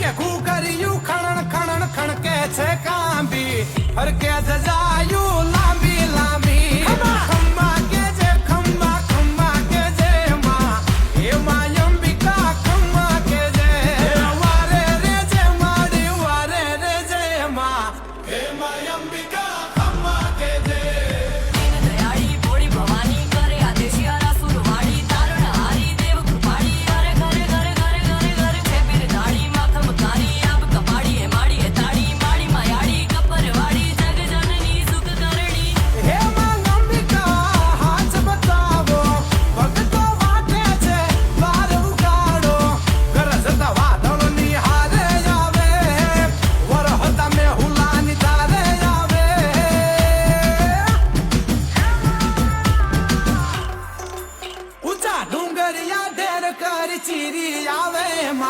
के कूकरियू खनन खणन खणके छे कांबी हर के जजायू लांबी लांबी खम्मा के जे खम्मा खम्मा के जे माँ हे अंबिका खम्मा के जे रे जे रे जे माँ हे माँ tiriyave ma